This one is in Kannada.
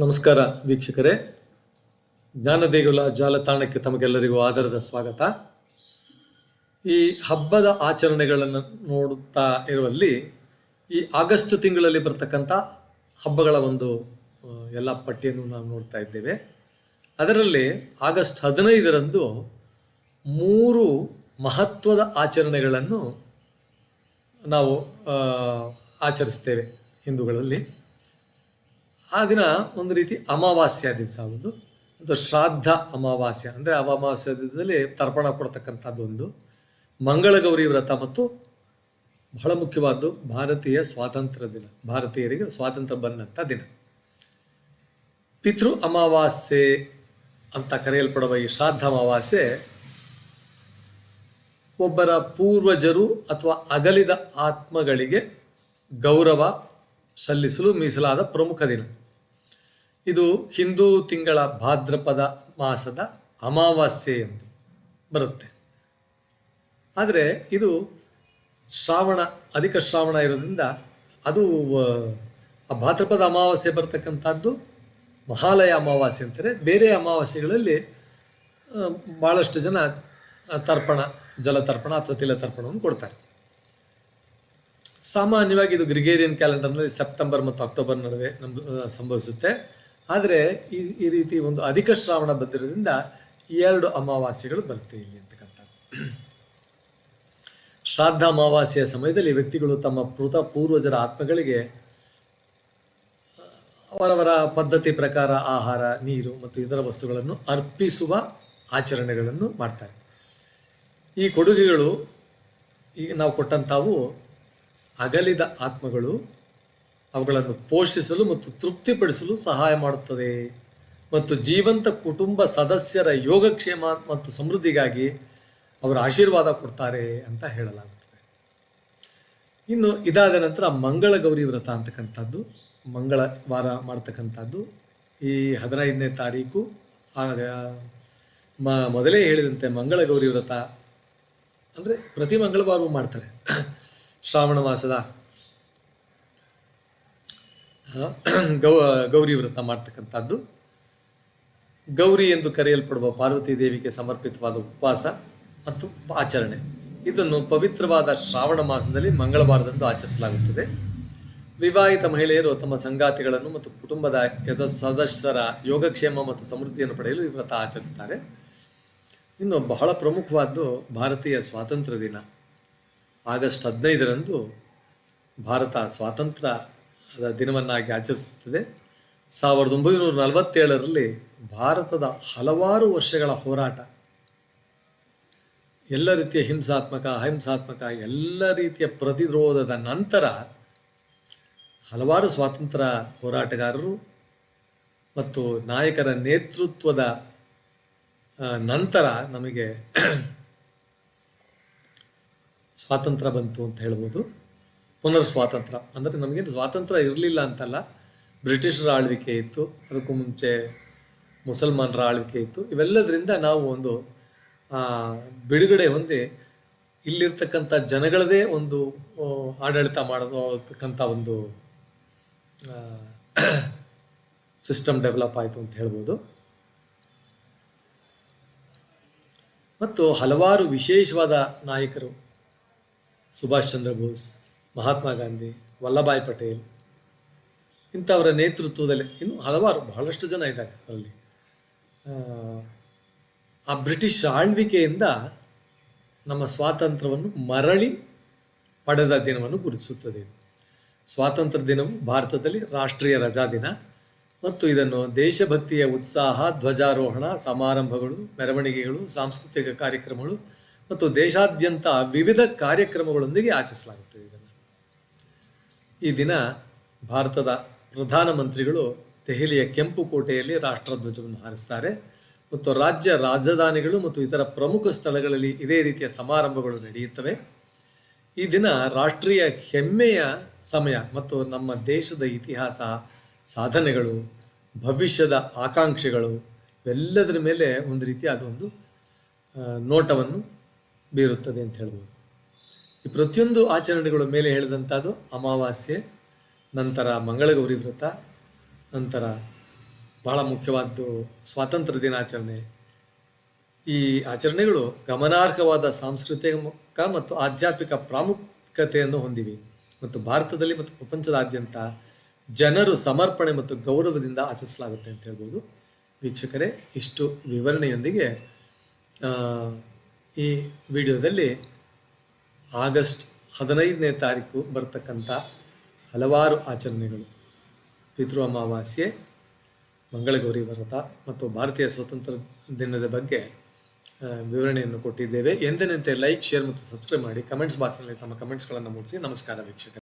ನಮಸ್ಕಾರ ವೀಕ್ಷಕರೇ. ಜ್ಞಾನದೇಗುಲ ಜಾಲತಾಣಕ್ಕೆ ತಮಗೆಲ್ಲರಿಗೂ ಆಧಾರದ ಸ್ವಾಗತ. ಈ ಹಬ್ಬದ ಆಚರಣೆಗಳನ್ನು ನೋಡುತ್ತಾ ಇರುವಲ್ಲಿ ಈ ಆಗಸ್ಟ್ ತಿಂಗಳಲ್ಲಿ ಬರ್ತಕ್ಕಂಥ ಹಬ್ಬಗಳ ಒಂದು ಎಲ್ಲ ಪಟ್ಟಿಯನ್ನು ನಾವು ನೋಡ್ತಾ ಇದ್ದೇವೆ. ಅದರಲ್ಲಿ ಆಗಸ್ಟ್ ಹದಿನೈದರಂದು ಮೂರು ಮಹತ್ವದ ಆಚರಣೆಗಳನ್ನು ನಾವು ಆಚರಿಸ್ತೇವೆ ಹಿಂದೂಗಳಲ್ಲಿ. ಆ ದಿನ ಒಂದು ರೀತಿ ಅಮಾವಾಸ್ಯ ದಿವಸ ಒಂದು. ಅದು ಶ್ರಾದ್ದ ಅಮಾವಾಸ್ಯ. ಅಂದರೆ ಅಮಾವಾಸ್ಯ ದಿನದಲ್ಲಿ ತರ್ಪಣ ಕೊಡ್ತಕ್ಕಂಥದ್ದು ಒಂದು. ಮಂಗಳಗೌರಿ ವ್ರತ ಮತ್ತು ಬಹಳ ಮುಖ್ಯವಾದ್ದು ಭಾರತೀಯ ಸ್ವಾತಂತ್ರ್ಯ ದಿನ. ಭಾರತೀಯರಿಗೆ ಸ್ವಾತಂತ್ರ್ಯ ಬಂದಂಥ ದಿನ. ಪಿತೃ ಅಮಾವಾಸ್ಯೆ ಅಂತ ಕರೆಯಲ್ಪಡುವ ಈ ಶ್ರಾದ್ದ ಅಮಾವಾಸ್ಯೆ ಒಬ್ಬರ ಪೂರ್ವಜರು ಅಥವಾ ಅಗಲಿದ ಆತ್ಮಗಳಿಗೆ ಗೌರವ ಸಲ್ಲಿಸಲು ಮೀಸಲಾದ ಪ್ರಮುಖ ದಿನ. ಇದು ಹಿಂದೂ ತಿಂಗಳ ಭಾದ್ರಪದ ಮಾಸದ ಅಮಾವಾಸ್ಯೆ ಎಂದು ಬರುತ್ತೆ. ಆದರೆ ಇದು ಶ್ರಾವಣ ಅಧಿಕ ಶ್ರಾವಣ ಇರೋದ್ರಿಂದ ಅದು ಆ, ಭಾದ್ರಪದ ಅಮಾವಾಸ್ಯೆ ಬರ್ತಕ್ಕಂಥದ್ದು ಮಹಾಲಯ ಅಮಾವಾಸ್ಯೆ ಅಂತಾರೆ. ಬೇರೆ ಅಮಾವಾಸ್ಯೆಗಳಲ್ಲಿ ಭಾಳಷ್ಟು ಜನ ತರ್ಪಣ ಜಲತರ್ಪಣ ಅಥವಾ ತಿಲತರ್ಪಣವನ್ನು ಕೊಡ್ತಾರೆ. ಸಾಮಾನ್ಯವಾಗಿ ಇದು ಗ್ರಿಗೇರಿಯನ್ ಕ್ಯಾಲೆಂಡರ್ನಲ್ಲಿ ಸೆಪ್ಟೆಂಬರ್ ಮತ್ತು ಅಕ್ಟೋಬರ್ ನಡುವೆ ನಮ್ಮ ಸಂಭವಿಸುತ್ತೆ. ಆದರೆ ಈ ಈ ರೀತಿ ಒಂದು ಅಧಿಕ ಶ್ರಾವಣ ಬಂದಿರೋದ್ರಿಂದ ಎರಡು ಅಮಾವಾಸ್ಯೆಗಳು ಬರುತ್ತೆ ಇಲ್ಲಿ ಅಂತಕ್ಕಂಥದ್ದು. ಶ್ರಾದ್ದ ಅಮಾವಾಸ್ಯೆಯ ಸಮಯದಲ್ಲಿ ವ್ಯಕ್ತಿಗಳು ತಮ್ಮ ಮೃತ ಪೂರ್ವಜರ ಆತ್ಮಗಳಿಗೆ ಅವರವರ ಪದ್ಧತಿ ಪ್ರಕಾರ ಆಹಾರ, ನೀರು ಮತ್ತು ಇತರ ವಸ್ತುಗಳನ್ನು ಅರ್ಪಿಸುವ ಆಚರಣೆಗಳನ್ನು ಮಾಡ್ತಾರೆ. ಈ ಕೊಡುಗೆಗಳು ಈಗ ನಾವು ಕೊಟ್ಟಂಥವು ಅಗಲಿದ ಆತ್ಮಗಳು ಅವುಗಳನ್ನು ಪೋಷಿಸಲು ಮತ್ತು ತೃಪ್ತಿಪಡಿಸಲು ಸಹಾಯ ಮಾಡುತ್ತದೆ. ಮತ್ತು ಜೀವಂತ ಕುಟುಂಬ ಸದಸ್ಯರ ಯೋಗಕ್ಷೇಮ ಮತ್ತು ಸಮೃದ್ಧಿಗಾಗಿ ಅವರ ಆಶೀರ್ವಾದ ಕೊಡ್ತಾರೆ ಅಂತ ಹೇಳಲಾಗುತ್ತದೆ. ಇನ್ನು ಇದಾದ ನಂತರ ಮಂಗಳ ಗೌರಿ ವ್ರತ ಅಂತಕ್ಕಂಥದ್ದು, ಮಂಗಳವಾರ ಮಾಡ್ತಕ್ಕಂಥದ್ದು. ಈ ಹದಿನೈದನೇ ತಾರೀಕು, ಆಗ ಮ, ಮೊದಲೇ ಹೇಳಿದಂತೆ ಮಂಗಳ ಗೌರಿ ವ್ರತ ಅಂದರೆ ಪ್ರತಿ ಮಂಗಳವಾರವೂ ಮಾಡ್ತಾರೆ. ಶ್ರಾವಣ ಮಾಸದ ಗೌ, ಗೌರಿ ವ್ರತ ಮಾಡ್ತಕ್ಕಂಥದ್ದು. ಗೌರಿ ಎಂದು ಕರೆಯಲ್ಪಡುವ ಪಾರ್ವತಿ ದೇವಿಗೆ ಸಮರ್ಪಿತವಾದ ಉಪವಾಸ ಮತ್ತು ಆಚರಣೆ. ಇದನ್ನು ಪವಿತ್ರವಾದ ಶ್ರಾವಣ ಮಾಸದಲ್ಲಿ ಮಂಗಳವಾರದಂದು ಆಚರಿಸಲಾಗುತ್ತದೆ. ವಿವಾಹಿತ ಮಹಿಳೆಯರು ತಮ್ಮ ಸಂಗಾತಿಗಳನ್ನು ಮತ್ತು ಕುಟುಂಬದ ಸದಸ್ಯರ ಯೋಗಕ್ಷೇಮ ಮತ್ತು ಸಮೃದ್ಧಿಯನ್ನು ಪಡೆಯಲು ಈ ವ್ರತ ಆಚರಿಸ್ತಾರೆ ಇನ್ನು ಬಹಳ ಪ್ರಮುಖವಾದ್ದು ಭಾರತೀಯ ಸ್ವಾತಂತ್ರ್ಯ ದಿನ. ಆಗಸ್ಟ್ ಹದಿನೈದರಂದು ಭಾರತ ಸ್ವಾತಂತ್ರ್ಯದ ದಿನವನ್ನಾಗಿ ಆಚರಿಸುತ್ತದೆ. ಸಾವಿರದ ಒಂಬೈನೂರ ನಲವತ್ತೇಳರಲ್ಲಿ ಭಾರತದ ಹಲವಾರು ವರ್ಷಗಳ ಹೋರಾಟ. ಎಲ್ಲ ರೀತಿಯ ಹಿಂಸಾತ್ಮಕ, ಅಹಿಂಸಾತ್ಮಕ, ಎಲ್ಲ ರೀತಿಯ ಪ್ರತಿರೋಧದ ನಂತರ ಹಲವಾರು ಸ್ವಾತಂತ್ರ್ಯ ಹೋರಾಟಗಾರರು ಮತ್ತು ನಾಯಕರ ನೇತೃತ್ವದ ನಂತರ ನಮಗೆ ಸ್ವಾತಂತ್ರ್ಯ ಬಂತು ಅಂತ ಹೇಳ್ಬೋದು. ಪುನರ್ ಸ್ವಾತಂತ್ರ್ಯ ಅಂದರೆ ನಮಗೆ ಸ್ವಾತಂತ್ರ್ಯ ಇರಲಿಲ್ಲ ಅಂತಲ್ಲ, ಬ್ರಿಟಿಷರ ಆಳ್ವಿಕೆ ಇತ್ತು, ಅದಕ್ಕೂ ಮುಂಚೆ ಮುಸಲ್ಮಾನರ ಆಳ್ವಿಕೆ ಇತ್ತು. ಇವೆಲ್ಲದರಿಂದ ನಾವು ಒಂದು ಬಿಡುಗಡೆ ಹೊಂದಿ ಇಲ್ಲಿರ್ತಕ್ಕಂಥ ಜನಗಳದೇ ಒಂದು ಆಡಳಿತ ಮಾಡತಕ್ಕಂಥ ಒಂದು ಸಿಸ್ಟಮ್ ಡೆವಲಪ್ ಆಯಿತು ಅಂತ ಹೇಳ್ಬೋದು. ಮತ್ತು ಹಲವಾರು ವಿಶೇಷವಾದ ನಾಯಕರು, ಸುಭಾಷ್ ಚಂದ್ರ ಬೋಸ್ ಮಹಾತ್ಮ ಗಾಂಧಿ ವಲ್ಲಭಾಯ್ ಪಟೇಲ್ ಇಂಥವರ ನೇತೃತ್ವದಲ್ಲಿ ಇನ್ನೂ ಹಲವಾರು ಬಹಳಷ್ಟು ಜನ ಇದ್ದಾರೆ ಅಲ್ಲಿ. ಆ, ಬ್ರಿಟಿಷ್ ಆಳ್ವಿಕೆಯಿಂದ ನಮ್ಮ ಸ್ವಾತಂತ್ರ್ಯವನ್ನು ಮರಳಿ ಪಡೆದ ದಿನವನ್ನು ಗುರುತಿಸುತ್ತದೆ. ಸ್ವಾತಂತ್ರ್ಯ ದಿನವು ಭಾರತದಲ್ಲಿ ರಾಷ್ಟ್ರೀಯ ರಜಾ ದಿನ ಮತ್ತು ಇದನ್ನು ದೇಶಭಕ್ತಿಯ ಉತ್ಸಾಹ ಧ್ವಜಾರೋಹಣ ಸಮಾರಂಭಗಳು ಮೆರವಣಿಗೆಗಳು ಸಾಂಸ್ಕೃತಿಕ ಕಾರ್ಯಕ್ರಮಗಳು ಮತ್ತು ದೇಶಾದ್ಯಂತ ವಿವಿಧ ಕಾರ್ಯಕ್ರಮಗಳೊಂದಿಗೆ ಆಚರಿಸಲಾಗುತ್ತದೆ. ಈ ದಿನ ಭಾರತದ ಪ್ರಧಾನಮಂತ್ರಿಗಳು ದೆಹಲಿಯ ಕೆಂಪು ಕೋಟೆಯಲ್ಲಿ ರಾಷ್ಟ್ರಧ್ವಜವನ್ನು ಹಾರಿಸ್ತಾರೆ. ಮತ್ತು ರಾಜ್ಯ ರಾಜಧಾನಿಗಳು ಮತ್ತು ಇತರ ಪ್ರಮುಖ ಸ್ಥಳಗಳಲ್ಲಿ ಇದೇ ರೀತಿಯ ಸಮಾರಂಭಗಳು ನಡೆಯುತ್ತವೆ. ಈ ದಿನ ರಾಷ್ಟ್ರೀಯ ಹೆಮ್ಮೆಯ ಸಮಯ ಮತ್ತು ನಮ್ಮ ದೇಶದ ಇತಿಹಾಸ, ಸಾಧನೆಗಳು, ಭವಿಷ್ಯದ ಆಕಾಂಕ್ಷೆಗಳು ಇವೆಲ್ಲದರ ಮೇಲೆ ಒಂದು ರೀತಿಯ ಅದೊಂದು ನೋಟವನ್ನು ಬೀರುತ್ತದೆ ಅಂತ ಹೇಳ್ಬೋದು. ಈ ಪ್ರತಿಯೊಂದು ಆಚರಣೆಗಳ ಮೇಲೆ ಹೇಳಿದಂಥದ್ದು ಅಮಾವಾಸ್ಯೆ, ನಂತರ ಮಂಗಳಗೌರಿ ವ್ರತ, ನಂತರ ಬಹಳ ಮುಖ್ಯವಾದ್ದು ಸ್ವಾತಂತ್ರ್ಯ ದಿನಾಚರಣೆ. ಈ ಆಚರಣೆಗಳು ಗಮನಾರ್ಹವಾದ ಸಾಂಸ್ಕೃತಿಕ ಮತ್ತು ಆಧ್ಯಾತ್ಮಿಕ ಪ್ರಾಮುಖ್ಯತೆಯನ್ನು ಹೊಂದಿವೆ. ಮತ್ತು ಭಾರತದಲ್ಲಿ ಮತ್ತು ಪ್ರಪಂಚದಾದ್ಯಂತ ಜನರು ಸಮರ್ಪಣೆ ಮತ್ತು ಗೌರವದಿಂದ ಆಚರಿಸಲಾಗುತ್ತೆ ಅಂತ ಹೇಳ್ಬೋದು. ವೀಕ್ಷಕರೇ, ಇಷ್ಟು ವಿವರಣೆಯೊಂದಿಗೆ ಈ ವಿಡಿಯೋದಲ್ಲಿ ಆಗಸ್ಟ್ ಹದಿನೈದನೇ ತಾರೀಕು ಬರ್ತಕ್ಕಂಥ ಹಲವಾರು ಆಚರಣೆಗಳು. ಪಿತೃ ಅಮಾವಾಸ್ಯೆ, ಮಂಗಳಗೌರಿ ವ್ರತ ಮತ್ತು ಭಾರತೀಯ ಸ್ವಾತಂತ್ರ್ಯ ದಿನದ ಬಗ್ಗೆ ವಿವರಣೆಯನ್ನು ಕೊಟ್ಟಿದ್ದೇವೆ. ಎಂದಿನಂತೆ ಲೈಕ್ ಶೇರ್ ಮತ್ತು ಸಬ್ಸ್ಕ್ರೈಬ್ ಮಾಡಿ ಕಮೆಂಟ್ಸ್ ಬಾಕ್ಸ್ನಲ್ಲಿ ತಮ್ಮ ಕಮೆಂಟ್ಸ್ಗಳನ್ನು ಮೂಡಿಸಿ. ನಮಸ್ಕಾರ ವೀಕ್ಷಕರೇ.